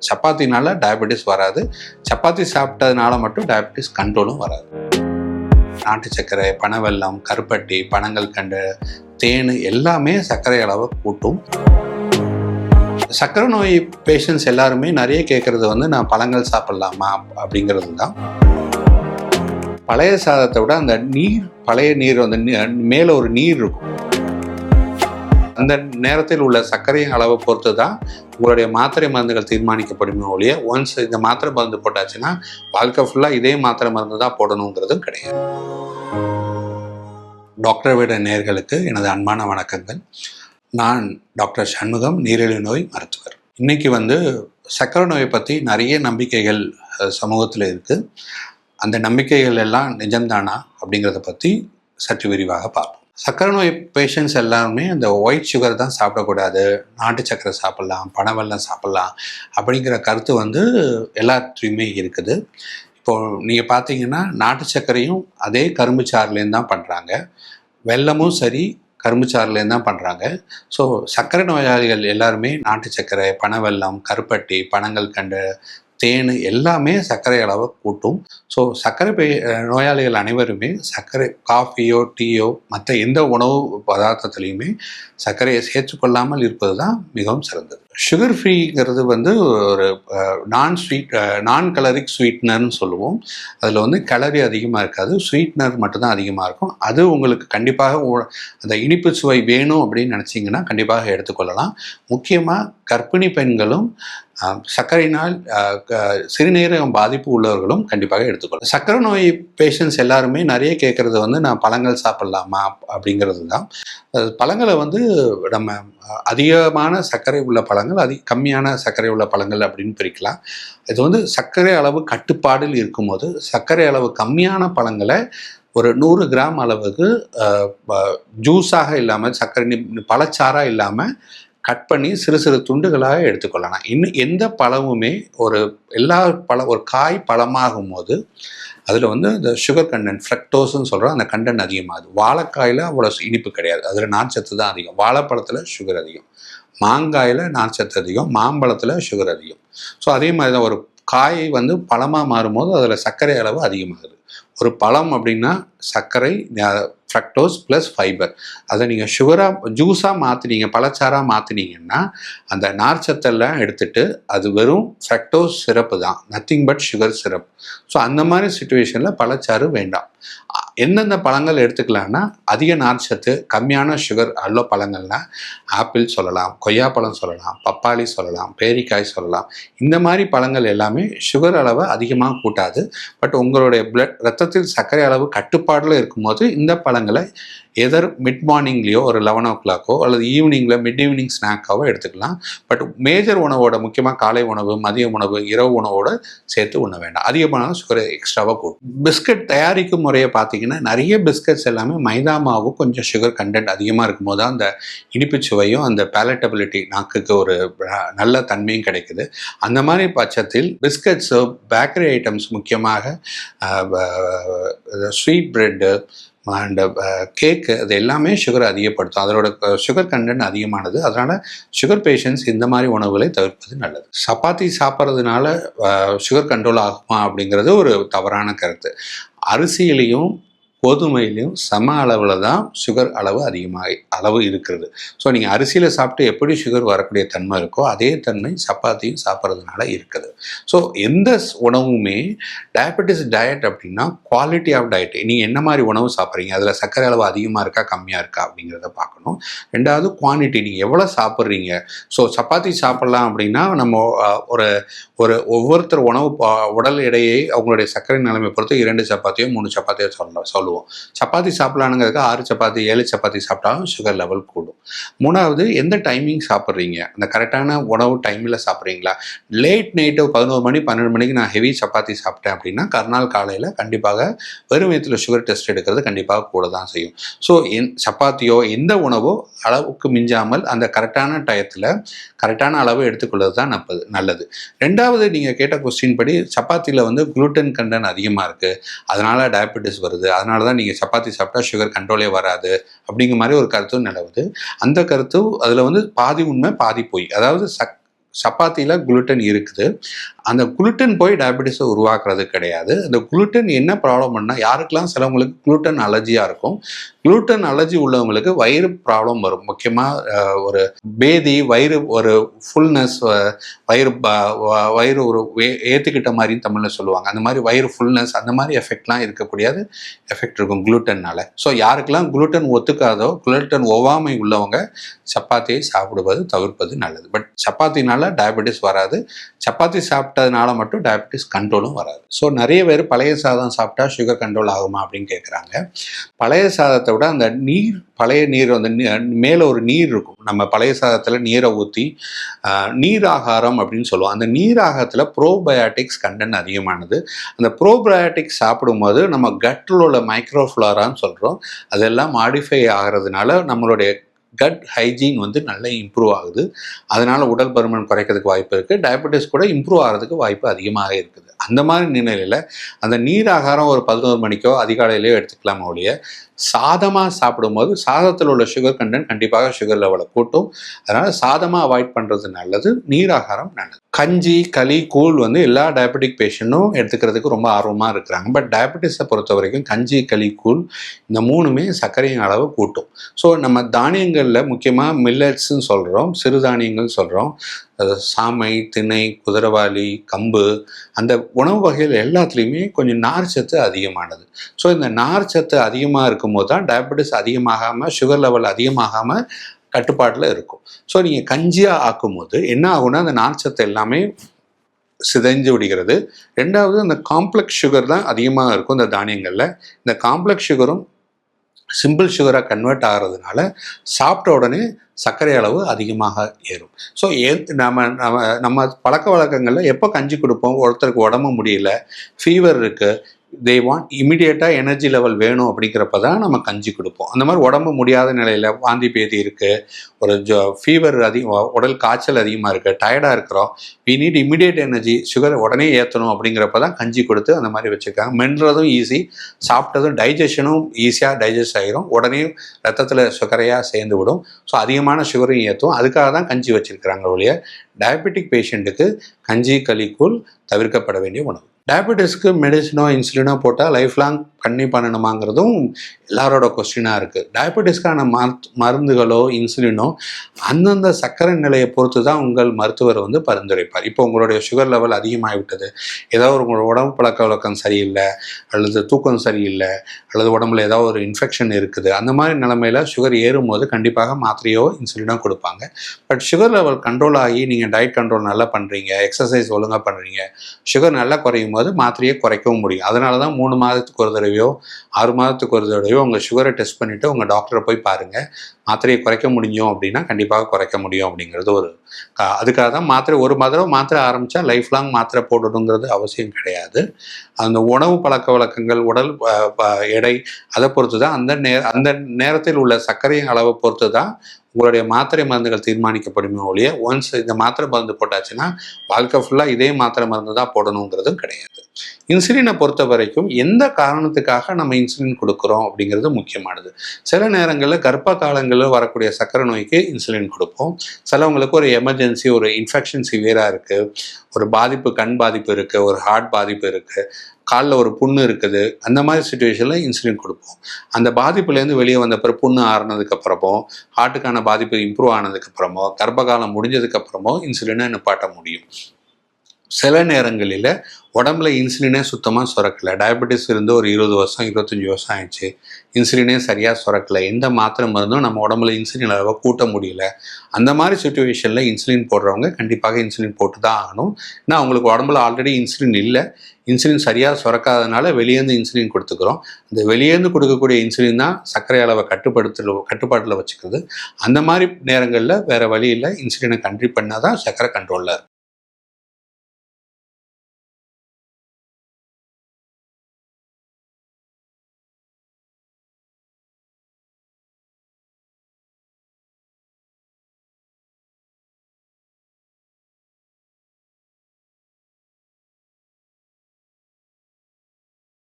சப்பாத்தினால diabetes வராது. சப்பாத்தி சாப்பிட்டதுனால மட்டும் டயபெட்டிஸ் கண்ட்ரோலும் வராது. நாட்டு சர்க்கரை பனவெல்லம் கருப்பட்டி பனங்கள் கண்டு தேன் எல்லாமே சர்க்கரை அளவை கூட்டும். சர்க்கரை நோய் பேஷண்ட்ஸ் எல்லாருமே நிறைய கேட்குறது வந்து நான் பழங்கள் சாப்பிட்லாமா அப்படிங்கிறது தான். பழைய சாதத்தை விட அந்த நீர் பழைய நீர் வந்து நீ- மேலே ஒரு நீர் இருக்கும். அந்த நேரத்தில் உள்ள சர்க்கரையின் அளவை பொறுத்து தான் உங்களுடைய மாத்திரை மருந்துகள் தீர்மானிக்கப்படுமே ஒழிய ஒன்ஸ் இந்த மாத்திரை மருந்து போட்டாச்சுன்னா வாழ்க்கை ஃபுல்லாக இதே மாத்திரை மருந்து தான் போடணுங்கிறதும் கிடையாது. டாக்டர் விட நேர்களுக்கு எனது அன்பான வணக்கங்கள். நான் டாக்டர் சண்முகம் நீரிழிவு நோய் மருத்துவர். இன்னைக்கு வந்து சர்க்கரை நோயை பற்றி நிறைய நம்பிக்கைகள் சமூகத்தில் இருக்குது அந்த நம்பிக்கைகள் எல்லாம் நிஜம்தானா அப்படிங்கிறத பற்றி சற்று விரிவாக பார்ப்போம். சர்க்கரை நோய் பேஷண்ட்ஸ் எல்லாருமே அந்த ஒயிட் சுகர் தான் சாப்பிடக்கூடாது. நாட்டு சக்கரை சாப்பிட்லாம் பனவெல்லாம் சாப்பிட்லாம் அப்படிங்கிற கருத்து வந்து எல்லாத்துலேயுமே இருக்குது. இப்போது நீங்கள் பார்த்தீங்கன்னா நாட்டு சர்க்கரையும் அதே கரும்பு சாறுலேருந்து தான் பண்ணுறாங்க வெல்லமும் சரி கரும்பு சாறுலேருந்து தான் பண்ணுறாங்க ஸோ சர்க்கரை நோயாளிகள் எல்லாருமே நாட்டு சர்க்கரை பனவெல்லம் கருப்பட்டி பனங்கள் கண்டு தேன் எல்லாமே சர்க்கரை அளவை கூட்டும். ஸோ சர்க்கரை நோயாளிகள் அனைவருமே சர்க்கரை காஃபியோ டீயோ மற்ற எந்த உணவு பதார்த்தத்துலேயுமே சர்க்கரையை சேர்த்துக்கொள்ளாமல் இருப்பது தான் மிகவும் சிறந்தது. சுகர் ஃப்ரீங்கிறது வந்து ஒரு நான் ஸ்வீட் நான் கலரிக் ஸ்வீட்னர்னு சொல்லுவோம். அதில் வந்து கலரி அதிகமாக இருக்காது. ஸ்வீட்னர் மட்டும்தான் அதிகமாக இருக்கும். அது உங்களுக்கு கண்டிப்பாக உ- அந்த இனிப்பு சுவை வேணும் அப்படின்னு நினச்சிங்கன்னா கண்டிப்பாக எடுத்துக்கொள்ளலாம். முக்கியமாக கர்ப்பிணி பெண்களும் சர்க்கரையினால் க- சிறுநீரகம் பாதிப்பு உள்ளவர்களும் கண்டிப்பாக எடுத்துக்கொள்ளலாம். சர்க்கரை நோய் பேஷண்ட்ஸ் எல்லாருமே நிறைய கேட்குறது வந்து நான் பழங்கள் சாப்பிட்லாமா அப்படிங்கிறது தான். பழங்களை வந்து நம்ம அதிகமான சர்க்கரை உள்ள பழங்கள் அதிக கம்மியான சர்க்கரை உள்ள பழங்கள் அப்படின்னு பிரிக்கலாம். இது வந்து சர்க்கரை அளவு கட்டுப்பாடில் இருக்கும்போது சர்க்கரை அளவு கம்மியான பழங்களை ஒரு நூறு கிராம் அளவுக்கு ஜூஸாக இல்லாமல் சர்க்கரை பழச்சாராக இல்லாமல் கட் பண்ணி சிறு சிறு துண்டுகளாக எடுத்துக்கொள்ளலாம். இன்னும் எந்த பழமுமே ஒரு எல்லா பழ ஒரு காய் பழமாகும் போது அதில் வந்து இந்த சுகர் கண்டென்ட் ஃப்ரக்டோஸ்ன்னு சொல்கிறோம் அந்த கண்டென்ட் அதிகமாகுது. வாழைக்காயில் அவ்வளோ இனிப்பு கிடையாது. அதில் நார்ச்சத்து தான் அதிகம். வாழைப்பழத்தில் சுகர் அதிகம். மாங்காயில் நார்ச்சத்து அதிகம் மாம்பழத்தில் சுகர் அதிகம். ஸோ அதே மாதிரி தான் ஒரு காய் வந்து பழமாக மாறும்போது அதில் சர்க்கரை அளவு அதிகமாகுது. ஒரு பழம் அப்படின்னா சர்க்கரை ஃப்ரக்டோஸ் ப்ளஸ் ஃபைபர் அதை நீங்கள் சுகராக ஜூஸாக மாற்றினீங்க பழச்சாராக மாற்றினீங்கன்னா அந்த நார்ச்சத்தெல்லாம் எடுத்துட்டு அது வெறும் ஃப்ரக்டோஸ் சிறப்பு தான். Nothing but sugar syrup so அந்த மாதிரி சுச்சுவேஷனில் பழச்சாறு வேண்டாம். எந்தெந்த பழங்கள் எடுத்துக்கலாம்னா அதிக நார்ச்சத்து கம்மியான சுகர் உள்ள பழங்கள்னா ஆப்பிள் சொல்லலாம் கொய்யாப்பழம் சொல்லலாம் பப்பாளி சொல்லலாம் பேரிக்காய் சொல்லலாம். இந்த மாதிரி பழங்கள் எல்லாமே சுகர் அளவை அதிகமாக கூட்டாது. பட் உங்களுடைய பிளட் ரத்தத்தில் சர்க்கரை அளவு கட்டுப்பாடில் இருக்கும்போது இந்த பழங்களை எதர் மிட் மார்னிங்லேயோ ஒரு லெவன் ஓ கிளாக்கோ அல்லது ஈவினிங்கில் மிட் ஈவினிங் ஸ்நாக்காவோ எடுத்துக்கலாம். பட் மேஜர் உணவோட முக்கியமாக காலை உணவு மதிய உணவு இரவு உணவோட சேர்த்து உண்ண வேண்டாம். அதிகமான சுகரை எக்ஸ்ட்ராவாக கூட்டும் பிஸ்கட் தயாரிக்கும் முறையை பார்த்தீங்கன்னா நிறைய பிஸ்கட்ஸ் எல்லாமே மைதா மாவு கொஞ்சம் சுகர் கண்டென்ட் அதிகமாக இருக்கும்போது தான் அந்த இனிப்பு சுவையும் அந்த பேலட்டபிலிட்டி நாக்குக்கு ஒரு நல்ல தன்மையும் கிடைக்குது. அந்த மாதிரி பட்சத்தில் பிஸ்கட்ஸு பேக்கரி ஐட்டம்ஸ் முக்கியமாக ஸ்வீட் ப்ரெட்டு அண்ட் கேக்கு அது எல்லாமே சுகர் அதிகப்படுத்தும். அதோட சுகர் கண்டென்ட் அதிகமானது. அதனால் சுகர் பேஷண்ட்ஸ் இந்த மாதிரி உணவுகளை தவிர்ப்பது நல்லது. சப்பாத்தி சாப்பிட்றதுனால சுகர் கண்ட்ரோல் ஆகுமா அப்படிங்கிறது ஒரு தவறான கருத்து. அரிசியிலையும் கோதுமையிலையும் சம அளவில் தான் சுகர் அளவு அதிகமாக அளவு இருக்கிறது. ஸோ நீங்கள் அரிசியில் சாப்பிட்டு எப்படி சுகர் வரக்கூடிய தன்மை இருக்கோ அதே தன்மை சப்பாத்தியும் சாப்பிட்றதுனால இருக்குது. ஸோ எந்த உணவுமே டயபெட்டிஸ் டயட் அப்படின்னா குவாலிட்டி ஆஃப் டயட் நீங்கள் என்ன மாதிரி உணவு சாப்பிட்றீங்க? அதில் சர்க்கரை அளவு அதிகமாக இருக்கா கம்மியாக இருக்கா அப்படிங்கிறத பார்க்கணும். ரெண்டாவது குவான்டிட்டி நீங்கள் எவ்வளோ சாப்பிட்றீங்க? ஸோ சப்பாத்தி சாப்பிட்லாம் அப்படின்னா நம்ம ஒரு ஒரு ஒவ்வொருத்தர் உணவு பா- உடல் எடையை அவங்களுடைய சர்க்கரை நிலைமை பொறுத்து இரண்டு சப்பாத்தியோ மூணு சப்பாத்தியோ சொல்லலாம் சொல்லுவோம். சப்பாத்தி சாப்பிட்லானுங்கிறதுக்கு ஆறு சப்பாத்தி ஏழு சப்பாத்தி சாப்பிட்டாலும் சுகர் லெவல் கூடும். மூணாவது எந்த டைமிங் சாப்பிட்றீங்க? அந்த கரெக்டான உணவு டைமில் சாப்பிட்றீங்களா? லேட் நைட்டு பதினோரு மணி பன்னெண்டு மணிக்கு நான் ஹெவி சப்பாத்தி சாப்பிட்டேன் அப்படின்னா கருநாள் காலையில் கண்டிப்பாக வெறும் வயத்தில் சுகர் டெஸ்ட் எடுக்கிறது கண்டிப்பாக கூட தான் செய்யும். ஸோ என் சப்பாத்தியோ எந்த உணவோ அளவுக்கு மிஞ்சாமல் அந்த கரெக்டான டயத்தில் கரெக்டான அளவு எடுத்துக்கொள்வது தான் நல்லது நல்லது. ரெண்டாவது நீங்கள் கேட்ட கொஸ்டின் படி சப்பாத்தியில் வந்து குளூட்டன் கண்டன் அதிகமாக இருக்குது அதனால் டயபெட்டிஸ் வருது. அதனால தான் நீங்கள் சப்பாத்தி சாப்பிட்டா சுகர் கண்ட்ரோலே வராது அப்படிங்கிற மாதிரி ஒரு கருத்தும் நிலவுது. அந்த கருத்து அதில் வந்து பாதி உண்மை பாதி பொய். அதாவது சக் சப்பாத்தியில் குளுட்டன் இருக்குது. அந்த குளுட்டன் போய் டயபெட்டிஸை உருவாக்குறது கிடையாது. அந்த குளுட்டன் என்ன ப்ராப்ளம் பண்ணால் யாருக்கெல்லாம் சிலவங்களுக்கு குளுட்டன் அலர்ஜியாக இருக்கும் குளுட்டன் அலர்ஜி உள்ளவங்களுக்கு வயிறு ப்ராப்ளம் வரும். முக்கியமாக ஒரு பேதி வயிறு ஒரு ஃபுல்னஸ் வயிறு ப- வ- வயிறு ஒரு ஏற்றுக்கிட்ட மாதிரியும் தமிழில் சொல்லுவாங்க. அந்த மாதிரி வயிறு ஃபுல்னஸ் அந்த மாதிரி எஃபெக்ட்லாம் இருக்கக்கூடியது எஃபெக்ட் இருக்கும் குளுட்டன்னால. ஸோ யாருக்கெல்லாம் குளுட்டன் ஒத்துக்காதோ குளுட்டன் ஒவ்வாமை உள்ளவங்க சப்பாத்தியை சாப்பிடுவது தவிர்ப்பது நல்லது. பட் சப்பாத்தினால டயபெட்டிஸ் வராது. சப்பாத்தி சாப்பிட்டதுனால மட்டும் டயபெட்டிஸ் கண்ட்ரோலும் வராது. ஸோ நிறைய பேர் பழைய சாதம் சாப்பிட்டா சுகர் கண்ட்ரோல் ஆகுமா அப்படின்னு கேட்குறாங்க பழைய சாதத்தை விட அந்த நீர் பழைய நீர் வந்து மேலே ஒரு நீர் இருக்கும். நம்ம பழைய சாதத்தில் நீரை ஊற்றி நீர் ஆகாரம் அப்படின்னு சொல்லுவோம். அந்த நீர் ஆகாரத்தில் ப்ரோபயாட்டிக்ஸ் கண்டென்ட் அதிகமானது. அந்த ப்ரோபயாட்டிக்ஸ் சாப்பிடும்போது நம்ம கட்டில் உள்ள மைக்ரோஃப்ளாரான்னு சொல்கிறோம் அதெல்லாம் மாடிஃபை ஆகிறதுனால நம்மளுடைய கட் ஹைஜீன் வந்து நல்லா இம்ப்ரூவ் ஆகுது. அதனால உடல் பருமன் குறைக்கிறதுக்கு வாய்ப்பு இருக்குது டயபெட்டிஸ் கூட இம்ப்ரூவ் ஆகிறதுக்கு வாய்ப்பு அதிகமாக இருக்குது. அந்த மாதிரி நிலையில் அந்த நீர் ஆகாரம் ஒரு பதினோரு மணிக்கோ அதிகாலையிலையோ எடுத்துக்கலாமா ஒழிய சாதமாக சாப்பிடும்போது சாதத்தில் உள்ள சுகர் கண்டென்ட் கண்டிப்பாக சுகர் லெவலை கூட்டும். அதனால் சாதமாக அவாய்ட் பண்ணுறது நல்லது நீர் ஆகாரம் நல்லது. கஞ்சி களி கூழ் வந்து எல்லா டயபெட்டிக் பேஷண்ட்டும் எடுத்துக்கிறதுக்கு ரொம்ப ஆர்வமாக இருக்கிறாங்க. பட் டயபெட்டிஸை பொறுத்த வரைக்கும் கஞ்சி களி கூழ் இந்த மூணுமே சர்க்கரையின் அளவு கூட்டும். ஸோ நம்ம தானியங்களில் முக்கியமாக மில்லட்ஸ்ன்னு சொல்கிறோம் சிறுதானியங்கள் சொல்கிறோம் சாமை திணை குதிரவாளி கம்பு அந்த உணவு வகைகள் எல்லாத்துலேயுமே கொஞ்சம் நார் சத்து அதிகமானது. ஸோ இந்த நார் சத்து அதிகமாக இருக்கும்போது தான் டயபெட்டிஸ் அதிகமாகாமல் சுகர் லெவல் அதிகமாகாமல் கட்டுப்பாட்டில் இருக்கும். ஸோ நீங்கள் கஞ்சியாக ஆக்கும்போது என்ன ஆகும்னா அந்த நார் சத்து எல்லாமே சிதைஞ்சு விடுகிறது. ரெண்டாவது அந்த காம்ப்ளெக்ஸ் சுகர் தான் அதிகமாக இருக்கும் இந்த தானியங்களில். இந்த காம்ப்ளெக்ஸ் சுகரும் சிம்பிள் சுகராக கன்வெர்ட் ஆகிறதுனால சாப்பிட்ட உடனே சர்க்கரை அளவு அதிகமாக ஏறும். ஸோ ஏ நம்ம நம்ம நம்ம பழக்க வழக்கங்களில் எப்போ கஞ்சி கொடுப்போம்? ஒருத்தருக்கு உடம்பு முடியல ஃபீவர் இருக்குது தே வாண்ட் இமிடியேட்டாக எனர்ஜி லெவல் வேணும் அப்படிங்கிறப்ப தான் நம்ம கஞ்சி கொடுப்போம். அந்த மாதிரி உடம்பு முடியாத நிலையில் வாந்தி பேதி இருக்குது ஒரு ஜோ ஃபீவர் அதிகம் உடல் காய்ச்சல் அதிகமாக இருக்குது டயர்டாக இருக்கிறோம். We need immediate energy sugar உடனே ஏற்றணும் அப்படிங்கிறப்ப தான் கஞ்சி கொடுத்து அந்த மாதிரி வச்சுருக்காங்க. மென்றதும் ஈஸி சாப்பிட்டதும் டைஜஷனும் ஈஸியாக டைஜஸ்ட் ஆகிரும் உடனே ரத்தத்தில் சுகரையாக சேர்ந்து விடும். ஸோ அதிகமான சுகரையும் ஏற்றும் அதுக்காக தான் கஞ்சி வச்சுருக்கிறாங்க ஒழிய டயபெட்டிக் பேஷண்ட்டுக்கு கஞ்சி களிக்குள் தவிர்க்கப்பட வேண்டிய உணவு. டயபெட்டிஸ்க்கு மெடிசினோ இன்சுலினோ போட்டால் லைஃப் லாங் கண்ணி பண்ணணுமாங்கிறதும் எல்லாரோட கொஸ்டினாக இருக்குது டயபெட்டிஸ்க்கான மருத் மருந்துகளோ இன்சுலினோ அந்தந்த சர்க்கரை நிலையை பொறுத்து தான் உங்கள் மருத்துவர் வந்து பரிந்துரைப்பார். இப்போ உங்களுடைய சுகர் லெவல் அதிகமாகிவிட்டது. ஏதோ ஒரு உங்களோட உடம்பு பழக்க வழக்கம் சரியில்லை அல்லது தூக்கம் சரியில்லை அல்லது உடம்புல ஏதாவது ஒரு இன்ஃபெக்ஷன் இருக்குது. அந்த மாதிரி நிலமையில் சுகர் ஏறும்போது கண்டிப்பாக மாத்திரையோ இன்சுலினோ கொடுப்பாங்க. பட் சுகர் லெவல் கண்ட்ரோல் ஆகி நீங்கள் டயட் கண்ட்ரோல் நல்லா பண்ணுறீங்க எக்ஸசைஸ் ஒழுங்காக பண்ணுறீங்க சுகர் நல்லா குறையும் போது மாத்திரையை குறைக்கவும் முடியும். அதனால தான் மூணு மாதத்துக்கு ஒரு தடவை தடவையோ ஆறு மாதத்துக்கு ஒரு தடவையோ உங்கள் சுகரை டெஸ்ட் பண்ணிவிட்டு உங்கள் டாக்டரை போய் பாருங்கள் மாத்திரையை குறைக்க முடியும் அப்படின்னா கண்டிப்பாக குறைக்க முடியும் அப்படிங்கிறது ஒரு அதுக்காக தான் மாத்திரை ஒரு தடவை மாத்திரை ஆரம்பித்தா லைஃப் லாங் மாத்திரை போடணுங்கிறது அவசியம் கிடையாது. அந்த உணவு பழக்க வழக்கங்கள் உடல் எடை அதை பொறுத்து தான் அந்த நே அந்த நேரத்தில் உள்ள சர்க்கரையின் அளவை பொறுத்து தான் உங்களுடைய மாத்திரை மருந்துகள் தீர்மானிக்கப்படுமே ஒழிய ஒன்ஸ் இந்த மாத்திரை மருந்து போட்டாச்சுன்னா வாழ்க்கை ஃபுல்லாக இதே மாத்திரை மருந்து தான் போடணுங்கிறதும் கிடையாது. இன்சுலினை பொறுத்த வரைக்கும் எந்த காரணத்துக்காக நம்ம இன்சுலின் கொடுக்குறோம் அப்படிங்கிறது முக்கியமானது. சில நேரங்களில் கர்ப்ப காலங்களில் வரக்கூடிய சர்க்கரை நோய்க்கு இன்சுலின் கொடுப்போம். சிலவங்களுக்கு ஒரு எமர்ஜென்சி ஒரு இன்ஃபெக்ஷன் சிவியராக இருக்குது ஒரு பாதிப்பு கண் பாதிப்பு இருக்குது ஒரு ஹார்ட் பாதிப்பு இருக்குது காலில் ஒரு புண்ணு இருக்குது. அந்த மாதிரி சுச்சுவேஷனில் இன்சுலின் கொடுப்போம். அந்த பாதிப்புலேருந்து வெளியே வந்த பிறகு புண்ணு ஆறுனதுக்கப்புறமோ ஹார்ட்டுக்கான பாதிப்பு இம்ப்ரூவ் ஆனதுக்கப்புறமோ கர்ப்பகாலம் முடிஞ்சதுக்கப்புறமோ இன்சுலினை நிப்பாட்ட முடியும். சில நேரங்களில் உடம்புல இன்சுலினே சுத்தமாக சுரக்கலை. டயபெட்டிஸ் இருந்து ஒரு இருபது வருஷம் இருபத்தஞ்சி வருஷம் ஆயிடுச்சு. இன்சுலினே சரியாக சுரக்கலை. எந்த மாத்திரை மருந்தும் நம்ம உடம்புல இன்சுலின் அளவை கூட்ட முடியல. அந்த மாதிரி சுச்சுவேஷனில் இன்சுலின் போடுறவங்க கண்டிப்பாக இன்சுலின் போட்டு தான் ஆகணும். ஏன்னா அவங்களுக்கு உடம்புல ஆல்ரெடி இன்சுலின் இல்லை. இன்சுலின் சரியாக சுரக்காதனால வெளியேந்து இன்சுலின் கொடுத்துக்கிறோம். இந்த வெளியேந்து கொடுக்கக்கூடிய இன்சுலின் தான் சர்க்கரை அளவை கட்டுப்படுத்த கட்டுப்பாட்டில் வச்சுக்கிறது. அந்த மாதிரி நேரங்களில் வேறு வழி இல்லை. இன்சுலினை கண்ட்ரி பண்ணால் தான் சர்க்கரை கண்ட்ரோலில் இருக்கும்.